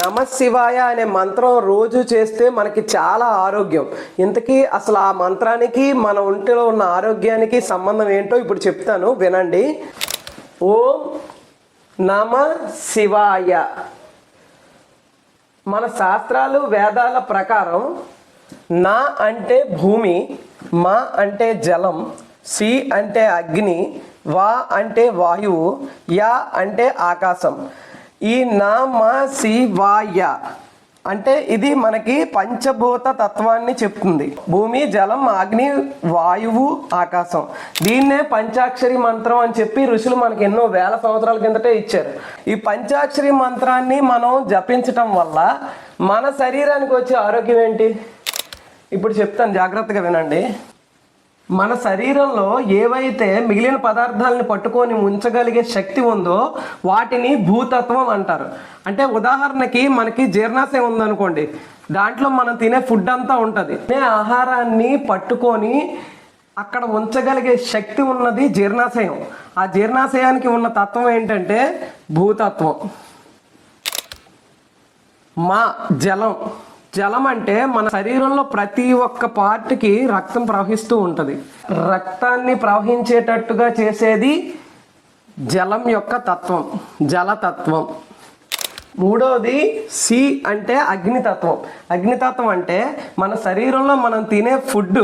నమశివాయ అనే మంత్రం రోజు చేస్తే మనకి చాలా ఆరోగ్యం. ఇంతకీ అసలు ఆ మంత్రానికి మన ఒంటిలో ఉన్న ఆరోగ్యానికి సంబంధం ఏంటో ఇప్పుడు చెప్తాను వినండి. ఓం నమ శివాయ. మన శాస్త్రాలు వేదాల ప్రకారం నా అంటే భూమి మా అంటే జలం సి అంటే అగ్ని వా అంటే వాయువు యా అంటే ఆకాశం. ఈ నామ శివాయ సి అంటే ఇది మనకి పంచభూత తత్వాన్ని చెప్తుంది. భూమి జలం అగ్ని వాయువు ఆకాశం. దీన్నే పంచాక్షరి మంత్రం అని చెప్పి ఋషులు మనకి ఎన్నో వేల సంవత్సరాల కిందటే ఇచ్చారు. ఈ పంచాక్షరి మంత్రాన్ని మనం జపించటం వల్ల మన శరీరానికి వచ్చే ఆరోగ్యం ఏంటి? ఇప్పుడు చెప్తాను జాగ్రత్తగా వినండి. మన శరీరంలో ఏవైతే మిగిలిన పదార్థాలను పట్టుకొని ఉంచగలిగే శక్తి ఉందో వాటిని భూతత్వం అంటారు. అంటే ఉదాహరణకి మనకి జీర్ణాశయం ఉందనుకోండి. దాంట్లో మనం తినే ఫుడ్ అంతా ఉంటుంది. తినే ఆహారాన్ని పట్టుకొని అక్కడ ఉంచగలిగే శక్తి ఉన్నది జీర్ణాశయం. ఆ జీర్ణాశయానికి ఉన్న తత్వం ఏంటంటే భూతత్వం. మా జలం. జలం అంటే మన శరీరంలో ప్రతి ఒక్క పార్ట్కి రక్తం ప్రవహిస్తూ ఉంటుంది. రక్తాన్ని ప్రవహించేటట్టుగా చేసేది జలం యొక్క తత్వం జలతత్వం. మూడవది సి అంటే అగ్నితత్వం. అగ్నితత్వం అంటే మన శరీరంలో మనం తినే ఫుడ్.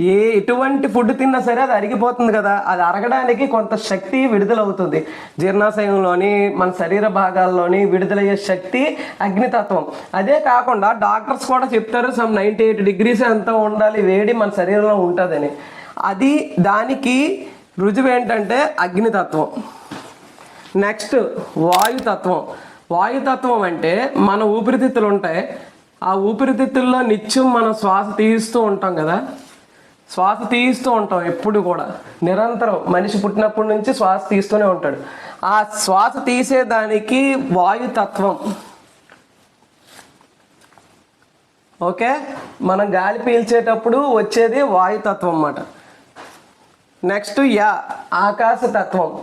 ఏ ఎటువంటి ఫుడ్ తిన్నా సరే అది అరిగిపోతుంది కదా. అది అరగడానికి కొంత శక్తి విడుదలవుతుంది. జీర్ణాశయంలోని మన శరీర భాగాల్లోని విడుదలయ్యే శక్తి అగ్నితత్వం. అదే కాకుండా డాక్టర్స్ కూడా చెప్తారు సమ్ నైంటీ ఎయిట్ డిగ్రీస్ ఎంత ఉండాలి? వేడి మన శరీరంలో ఉంటుందని. అది దానికి రుజువు ఏంటంటే అగ్నితత్వం. నెక్స్ట్ వాయుతత్వం. వాయుతత్వం అంటే మన ఊపిరితిత్తులు ఉంటాయి. ఆ ఊపిరితిత్తుల్లో నిత్యం మనం శ్వాస తీస్తూ ఉంటాం కదా. శ్వాస తీస్తూ ఉంటాం ఎప్పుడు కూడా. నిరంతరం మనిషి పుట్టినప్పటి నుంచి శ్వాస తీస్తూనే ఉంటాడు. ఆ శ్వాస తీసేదానికి వాయుతత్వం. ఓకే? మనం గాలి పీల్చేటప్పుడు వచ్చేది వాయుతత్వం అన్నమాట. నెక్స్ట్ యా ఆకాశతత్వం.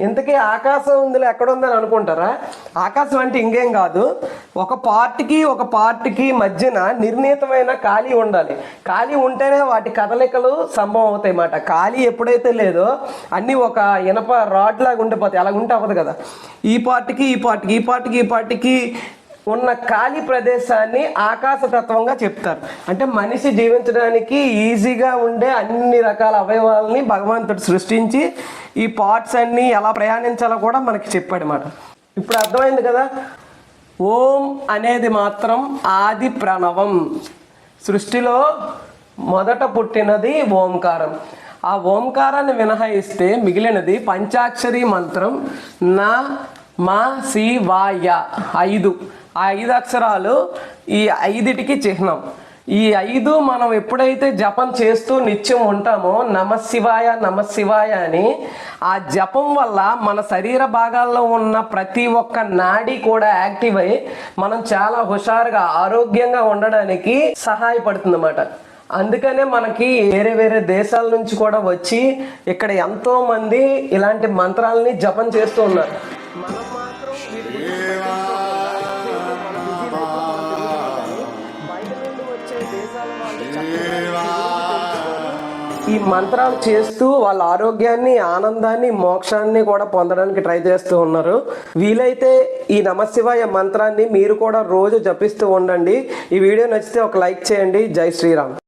ఇంతకీ ఆకాశం ఉందిలో ఎక్కడ ఉందని అనుకుంటారా? ఆకాశం అంటే ఇంకేం కాదు. ఒక పార్ట్కి ఒక పార్ట్కి మధ్యన నిర్ణీతమైన ఖాళీ ఉండాలి. ఖాళీ ఉంటేనే వాటి కదలికలు సంభవం అవుతాయి అన్నమాట. ఖాళీ ఎప్పుడైతే లేదో అన్నీ ఒక ఇనప రాడ్ లాగా ఉండిపోతాయి. అలా ఉంటే అవ్వదు కదా. ఈ పార్ట్కి ఈ పార్ట్కి ఈ పార్ట్కి ఈ పార్ట్కి ఉన్న ఖాళీ ప్రదేశాన్ని ఆకాశతత్వంగా చెప్తారు. అంటే మనిషి జీవించడానికి ఈజీగా ఉండే అన్ని రకాల అవయవాలని భగవంతుడు సృష్టించి ఈ పార్ట్స్ అన్ని ఎలా ప్రయాణించాలో కూడా మనకి చెప్పాడు అనమాట ఇప్పుడు అర్థమైంది కదా? ఓం అనేది మాత్రం ఆది ప్రణవం. సృష్టిలో మొదట పుట్టినది ఓంకారం. ఆ ఓంకారాన్ని మినహాయిస్తే మిగిలినది పంచాక్షరి మంత్రం నా మా సి వాయ ఐదు. ఆ ఐదు అక్షరాలు ఈ ఐదిటికి చిహ్నం. ఈ ఐదు మనం ఎప్పుడైతే జపం చేస్తూ నిత్యం ఉంటామో నమశివాయ నమశివాయ అని ఆ జపం వల్ల మన శరీర భాగాల్లో ఉన్న ప్రతి ఒక్క నాడి కూడా యాక్టివ్ అయ్యి మనం చాలా హుషారుగా ఆరోగ్యంగా ఉండడానికి సహాయపడుతుంది అన్నమాట అందుకనే మనకి వేరే వేరే దేశాల నుంచి కూడా వచ్చి ఇక్కడ ఎంతోమంది ఇలాంటి మంత్రాలని జపం చేస్తూ ఉన్నారు. మనం మాత్రం ఈ మంత్రాలు చేస్తూ వాళ్ళ ఆరోగ్యాన్ని ఆనందాన్ని మోక్షాన్ని కూడా పొందడానికి ట్రై చేస్తూ ఉన్నారు. వీలైతే ఈ నమశివాయ మంత్రాన్ని మీరు కూడా రోజు జపిస్తూ ఉండండి. ఈ వీడియో నచ్చితే ఒక లైక్ చేయండి. జై శ్రీరామ్.